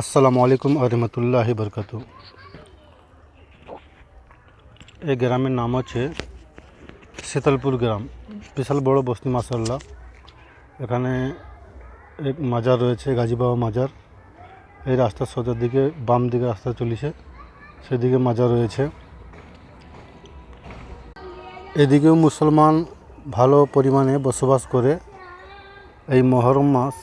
আসসালামু আলাইকুম আরহামতুল্লাহ বরকাত এই গ্রামের নাম হচ্ছে শীতলপুর গ্রাম, বিশাল বড় বস্তি মাসাল্লাহ এখানে এক মাজার রয়েছে, গাজী বাবা মাজার। এই রাস্তার সোজার দিকে, বাম দিকে রাস্তা চলেছে, সেদিকে মাজার রয়েছে। এদিকেও মুসলমান ভালো পরিমাণে বসবাস করে। এই মহরম মাস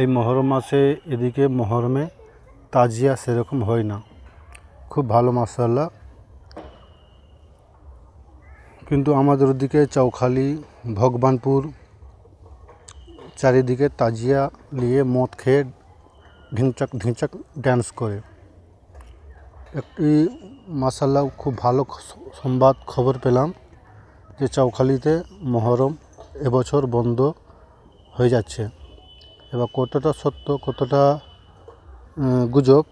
এই মহরম মাসে এদিকে মহরমে তাজিয়া সেরকম হয় না। খুব ভালো মাসাল্লাহ কিন্তু আমাদের ওদিকে চৌখালি, ভগবানপুর, চারিদিকে তাজিয়া নিয়ে মদ খেয়ে ঢিংচাক ঢিংচাক ড্যান্স করে। একটি মাসাল্লাহ খুব ভালো সংবাদ খবর পেলাম যে চৌখালিতে মহরম এবছর বন্ধ হয়ে যাচ্ছে। এবার কতটা সত্য, কতটা গুজব,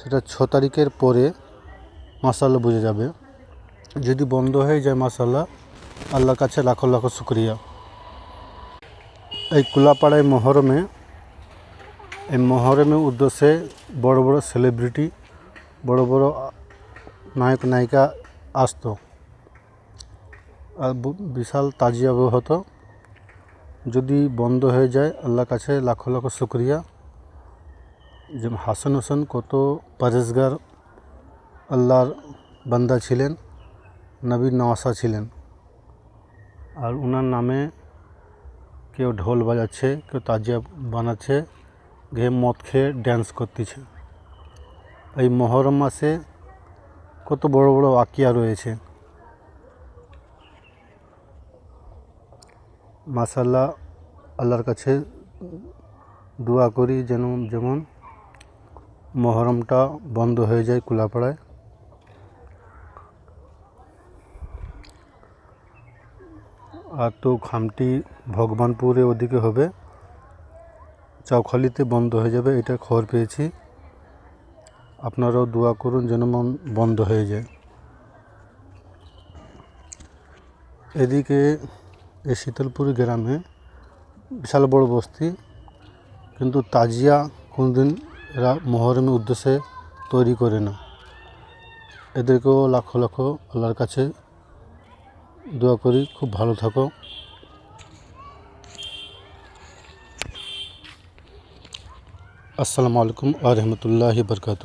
সেটা ছ তারিখের পরে মাসাল্লাহ বুঝে যাবে। যদি বন্ধ হয়ে যায় মাসাল্লাহ আল্লাহর কাছে লাখো লাখো শুক্রিয়া। এই কুলাপাড়ায় মহরমে, এই মহরমের উদ্দেশ্যে বড় বড় সেলিব্রিটি বড় বড় নায়ক নায়িকা আসতো। আর বিশাল তাজিয়া হতো যদি বন্ধ হয়ে যায়, আল্লাহর কাছে লাখো লাখো শুক্রিয়া। যে হাসান হোসেন কত পরেজগার আল্লাহর বান্দা ছিলেন, নবী নওয়াসা ছিলেন। আর ওনার নামে কেউ ঢোল বাজাচ্ছে, কেউ তাজিয়া বানাচ্ছে ঘে মদ খেয়ে ড্যান্স করতেছে। এই মহরম মাসে কত বড় বড় আকিয়া রয়েছে। মাসাল্লাহ আল্লাহর কাছে দোয়া করি যেন যেমন মহরমটা বন্ধ হয়ে যায় কুলাপাড়ায়। আর তো খামটি ভগবানপুরে ওদিকে হবে। চৌখালিতে বন্ধ হয়ে যাবে, এটা খবর পেয়েছি। আপনারাও দোয়া করুন যেন মন বন্ধ হয়ে যায়। এদিকে এই শীতলপুর গ্রামে বিশাল বড় বস্তি। কিন্তু তাজিয়া কোনোদিন এরা মহরমের উদ্দেশ্যে তৈরি করে না। এদেরকেও লাখো লাখো আল্লাহর কাছে দোয়া করি, খুব ভালো থাকো। আসসালামু আলাইকুম আরহামতুল্লাহ বরকাত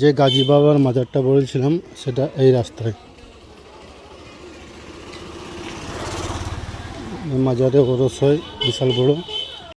যে গাজী বাবার মাজারটা বলেছিলাম, সেটা এই রাস্তায়। মাজারে ওরস হয় বিশাল বড়।